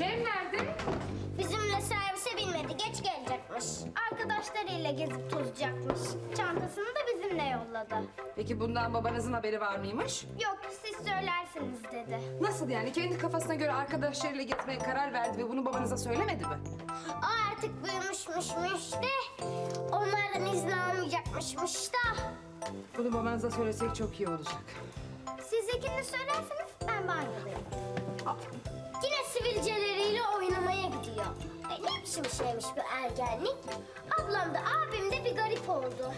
Cem nerede? Bizimle servise binmedi. Geç gelecekmiş. Arkadaşlarıyla gezip tozacakmış. Çantasını da bizimle yolladı. Peki bundan babanızın haberi var mıymış? Yok siz söylersiniz dedi. Nasıl yani? Kendi kafasına göre arkadaşlarıyla gitmeye karar verdi ve bunu babanıza söylemedi mi? O artık büyümüşmüşmüş de onlardan izin almayacakmışmış da. Bunu babanıza söylesek çok iyi olacak. Siz ikiniz söylerseniz ben banyodayım. Aa, ne biçim şeymiş bu ergenlik? Ablam da abim de bir garip oldu.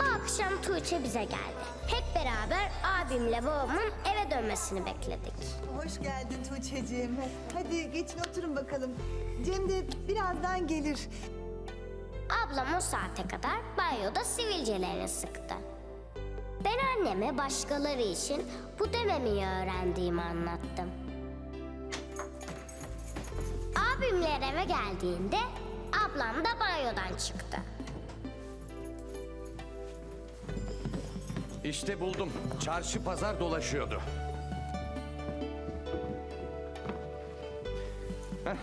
O akşam Tuğçe bize geldi. Hep beraber abimle babamın eve dönmesini bekledik. Hoş geldin Tuğçe'ciğim. Hadi geçin oturun bakalım. Cem de birazdan gelir. Ablam o saate kadar banyoda sivilcelerini sıktı. Ben anneme başkaları için bu dememeyi öğrendiğimi anlattım. Abimler eve geldiğinde ablam da banyodan çıktı. İşte buldum. Çarşı pazar dolaşıyordu. Heh,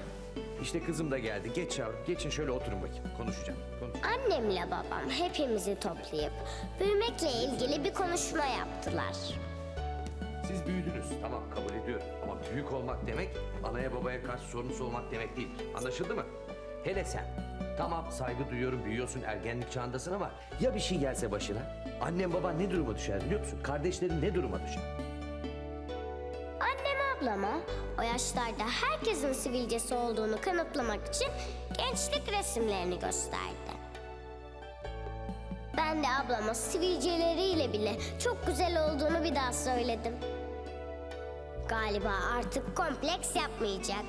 işte kızım da geldi. Geç yavrum. Geçin şöyle oturun bakayım. Konuşacağım. Konuş. Annemle babam hepimizi toplayıp büyümekle ilgili bir konuşma yaptılar. Siz büyüdünüz. Tamam kabul ediyorum. Ama büyük olmak demek anaya babaya karşı sorumsuz olmak demek değil. Anlaşıldı mı? Hele sen. Tamam saygı duyuyorum büyüyorsun ergenlik çağındasın ama ya bir şey gelse başına? Annem baban ne duruma düşer biliyor musun? Kardeşlerin ne duruma düşer? Ablama o yaşlarda herkesin sivilcesi olduğunu kanıtlamak için gençlik resimlerini gösterdi. Ben de ablama sivilceleriyle bile çok güzel olduğunu bir daha söyledim. Galiba artık kompleks yapmayacak.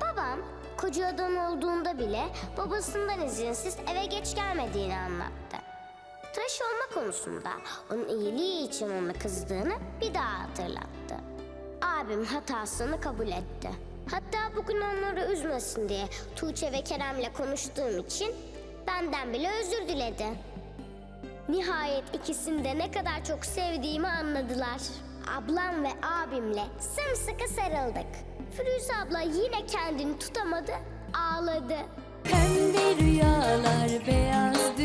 Babam koca adam olduğunda bile babasından izinsiz eve geç gelmediğini anlattı. Tıraş olma konusunda onun iyiliği için ona kızdığını bir daha hatırlattı. Abim hatasını kabul etti. Hatta bugün onları üzmesin diye Tuğçe ve Kerem'le konuştuğum için benden bile özür diledi. Nihayet ikisini de ne kadar çok sevdiğimi anladılar. Ablam ve abimle sımsıkı sarıldık. Firuze abla yine kendini tutamadı, ağladı. Pembe rüyalar, beyaz